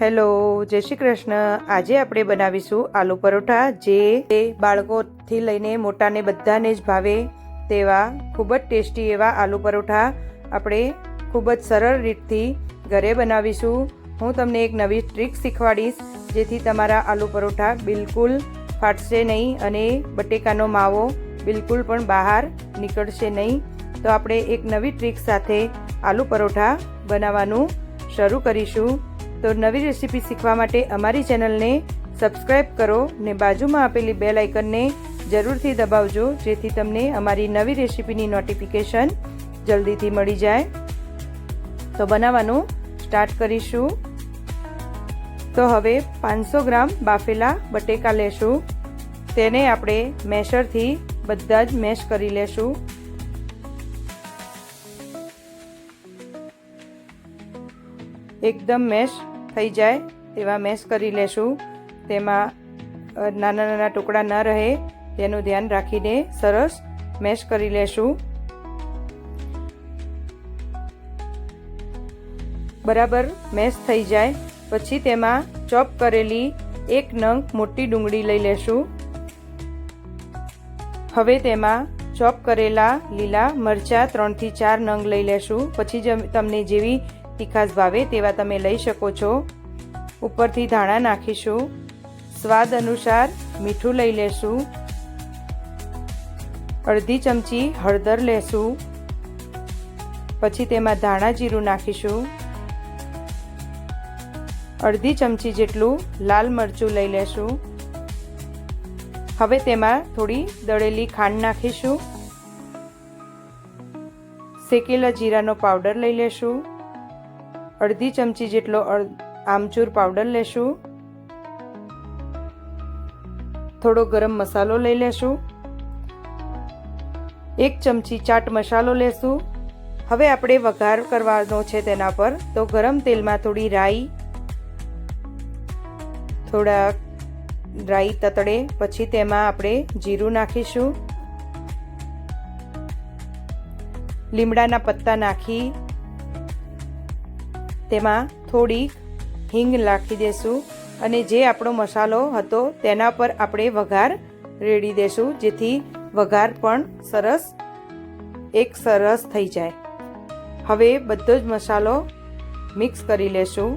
Hello, જય શ્રી કૃષ્ણ. આજે આપણે બનાવીશું આલુ પરોઠા જે બાળકોથી લઈને મોટાને બધાને જ ભાવે તેવા ખૂબ જ ટેસ્ટી એવા આલુ પરોઠા આપણે ખૂબ જ સરળ રીતથી ઘરે બનાવીશું. હું તમને એક નવી ટ્રીક શીખવાડીશ, જેથી તમારા આલુ પરોઠા બિલકુલ ફાટશે નહીં અને બટેકાનો માવો બિલકુલ પણ બહાર નીકળશે નહીં. તો આપણે એક નવી ટ્રીક સાથે આલુ પરોઠા બનાવવાનું શરૂ કરીશું. તો નવી રેસીપી શીખવા માટે અમારી ચેનલને સબસ્ક્રાઈબ કરો ને બાજુમાં આપેલી બેલ આઇકનને જરૂરથી દબાવજો, જેથી તમને અમારી નવી રેસીપીની નોટિફિકેશન જલ્દીથી મળી જાય. તો બનાવવાનું સ્ટાર્ટ કરીશું. તો હવે પાંચસો ગ્રામ બાફેલા બટેકા લેશું. તેને આપણે મેશરથી બધા જ મેશ કરી લેશું. એકદમ મેશ થઈ જાય તેવા મેશ કરી લેશું. તેમાં નાના નાના ટુકડા ન રહે તેનું ધ્યાન રાખીને સરસ મેશ કરી લેશું. બરાબર મેશ થઈ જાય. પછી તેમાં ચોપ કરેલી એક નંગ મોટી ડુંગળી લઈ લેશું. હવે તેમાં ચોપ કરેલા લીલા મરચાં ત્રણથી ચાર નંગ લઈ લેશું. પછી તમને જેવી તીખાસ ભાવે તેવા તમે લઈ શકો છો. ઉપરથી ધાણા નાખીશું. સ્વાદ અનુસાર મીઠું લઈ લેશું. અડધી ચમચી હળદર લેશું. પછી તેમાં ધાણા જીરું નાખીશું. અડધી ચમચી જેટલું લાલ મરચું લઈ લેશું. હવે તેમાં થોડી દળેલી ખાંડ નાખીશું. શેકેલા જીરાનો પાવડર લઈ લેશું. અડધી ચમચી જેટલો આમચૂર પાવડર લેશું. થોડો ગરમ મસાલો લઈ લેશું. એક ચમચી ચાટ મસાલો લેશું. હવે આપણે વઘાર કરવાનો છે તેના પર. તો ગરમ તેલમાં થોડી રાઈ, થોડા રાઈ તતડે, પછી તેમાં આપણે જીરું નાખીશું. લીમડાના પત્તા નાખી તેમાં થોડીક હિંગ નાખી દેશું અને જે આપણો મસાલો હતો તેના પર આપણે વઘાર રેડી દેશું, જેથી વઘાર પણ સરસ, એક સરસ થઈ જાય. હવે બધો જ મસાલો મિક્સ કરી લેશું.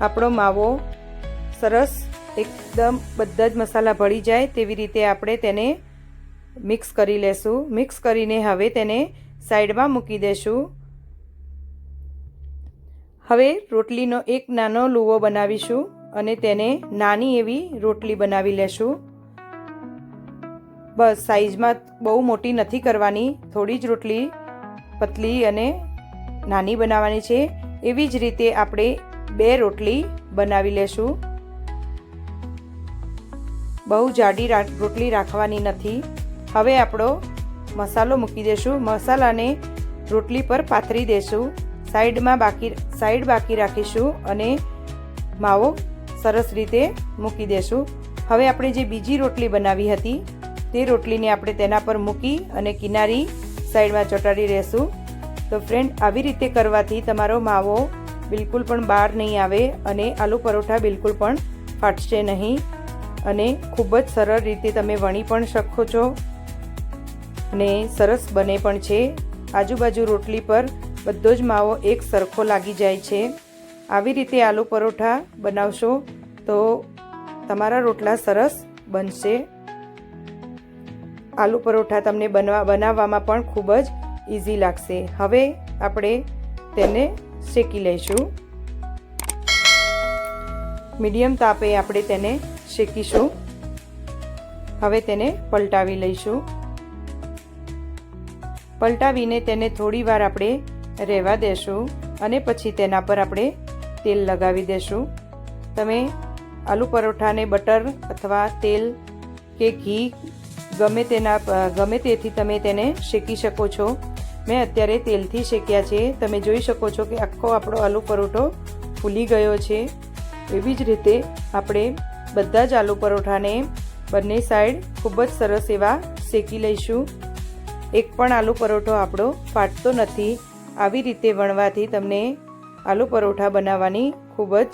આપણો માવો સરસ, એકદમ બધા જ મસાલા ભળી જાય તેવી રીતે આપણે તેને મિક્સ કરી લેશું. મિક્સ કરીને હવે તેને સાઈડમાં મૂકી દેશું. હવે રોટલીનો એક નાનો લુવો બનાવીશું અને તેને નાની એવી રોટલી બનાવી લેશું. બસ સાઈઝમાં બહુ મોટી નથી કરવાની, થોડી જ રોટલી, પતલી અને નાની બનાવવાની છે. એવી જ રીતે આપણે બે રોટલી બનાવી લેશું. બહુ જાડી રોટલી રાખવાની નથી. હવે આપણો મસાલો મૂકી દેશું. મસાલાને રોટલી પર પાથરી દેશું. સાઈડમાં બાકી, સાઈડ બાકી રાખીશું અને માવો સરસ રીતે મૂકી દેશું. હવે આપણે જે બીજી રોટલી બનાવી હતી, તે રોટલીને આપણે તેના પર મૂકી અને કિનારી સાઈડમાં ચોટાડી રહેશું તો ફ્રેન્ડ આવી રીતે કરવાથી તમારો માવો બિલકુલ પણ બહાર નહીં આવે અને આલુ પરોઠા બિલકુલ પણ ફાટશે નહીં. અને ખૂબ જ સરળ રીતે તમે વણી પણ શકો છો અને સરસ બને પણ છે. આજુબાજુ રોટલી પર બધો જ માવો એક સરખો લાગી જાય છે. આવી રીતે આલુ પરોઠા બનાવશો તો તમારા રોટલા સરસ બનશે. આલુ પરોઠા તમને બનવા, બનાવવામાં પણ ખૂબ જ ઇઝી લાગશે. હવે આપણે તેને શેકી લઈશું. મીડિયમ તાપે આપણે તેને શેકીશું. હવે તેને પલટાવી લઈશું. પલટાવીને તેને થોડીવાર આપણે રહેવા દેશું અને પછી તેના પર આપણે તેલ લગાવી દેશું. તમે આલુ પરોઠાને બટર અથવા તેલ કે ઘી ગમે તેના ગમે તેથી તમે તેને શેકી શકો છો. મેં અત્યારે તેલથી શેક્યા છે. તમે જોઈ શકો છો કે આખો આપણો આલુ પરોઠો ફૂલી ગયો છે. એવી જ રીતે આપણે બધા જ આલુ પરોઠાને બંને સાઈડ ખૂબ જ સરસ એવા શેકી લઈશું. એક પણ આલુ પરોઠો આપણો ફાટતો નથી. આવી રીતે વણવાથી તમને આલુ પરોઠા બનાવવાની ખૂબ જ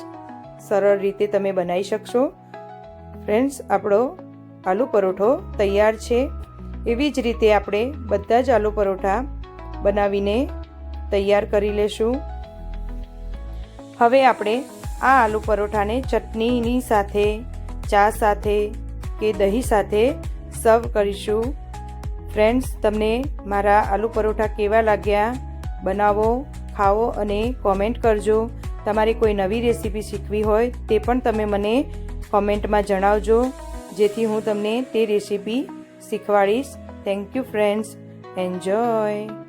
સરળ રીતે તમે બનાવી શકશો. ફ્રેન્ડ્સ, આપણો આલુ પરોઠો તૈયાર છે. એવી જ રીતે આપણે બધા જ આલુ પરોઠા બનાવીને તૈયાર કરી લેશું. હવે આપણે આ આલુ પરોઠાને ચટણીની સાથે, ચા સાથે કે દહીં સાથે સર્વ કરીશું. ફ્રેન્ડ્સ, તમને મારા આલુ પરોઠા કેવા લાગ્યા? બનાવો, ખાઓ અને કોમેન્ટ કરજો. તમારે કોઈ નવી રેસીપી શીખવી હોય તે પણ તમે મને કોમેન્ટમાં જણાવજો, જેથી હું તમને તે recipe શીખવાડીશ. Thank you friends enjoy